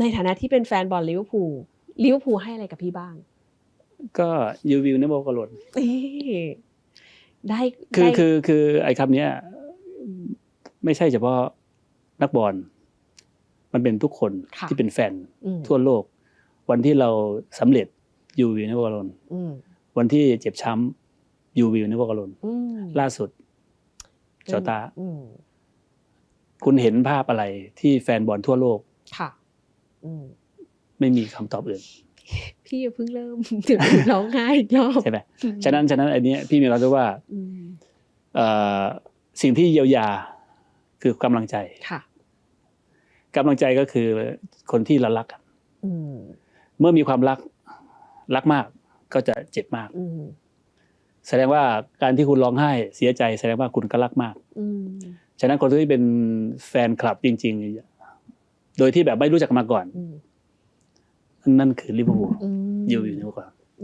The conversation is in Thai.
ในฐานะที่เป็นแฟนบอลลิเวอร์พูลลิเวอร์พูลให้อะไรกับพี่บ้าง ก็ยูวิวในโบกหล่นเอ๊ะได้คือได้คือคือไอ้คำเนี้ยไม่ใช่เฉพาะนักบอลมันเป็นทุกคนค่ะที่เป็นแฟนอืมทั่วโลก วันที่เราสำเร็จยูวิวในโบกหล่นอืมวันที่เจ็บช้ำยูวิวในโบกหล่นอืมล่าสุดจอตาอืมคุณเห็นภาพอะไรที่แฟนบอลทั่วโลกค่ะอืม ไม่มีคำตอบอื่น พี่อย่าเพิ่งเริ่มถึงร้องไห้อีกรอบใช่ไหมฉะนั้นฉะนั้นอันเนี้ยพี่มีความรู้สึกว่าอืมเอ่อสิ่งที่เยียวยาคือกำลังใจค่ะกำลังใจก็คือคนที่เรารักอืมเมื่อมีความรักรักมากก็จะเจ็บมากอืมแสดงว่าการที่คุณร้องไห้เสียใจ แสดงว่าคุณก็รักมากอืมฉะนั้นคนที่เป็นแฟนคลับจริง ๆ โดยที่แบบไม่รู้จักกันมาก่อนอืมนั่นคือลิเวอร์พูลอืมอยู่อยู่ในเมื่อก่อน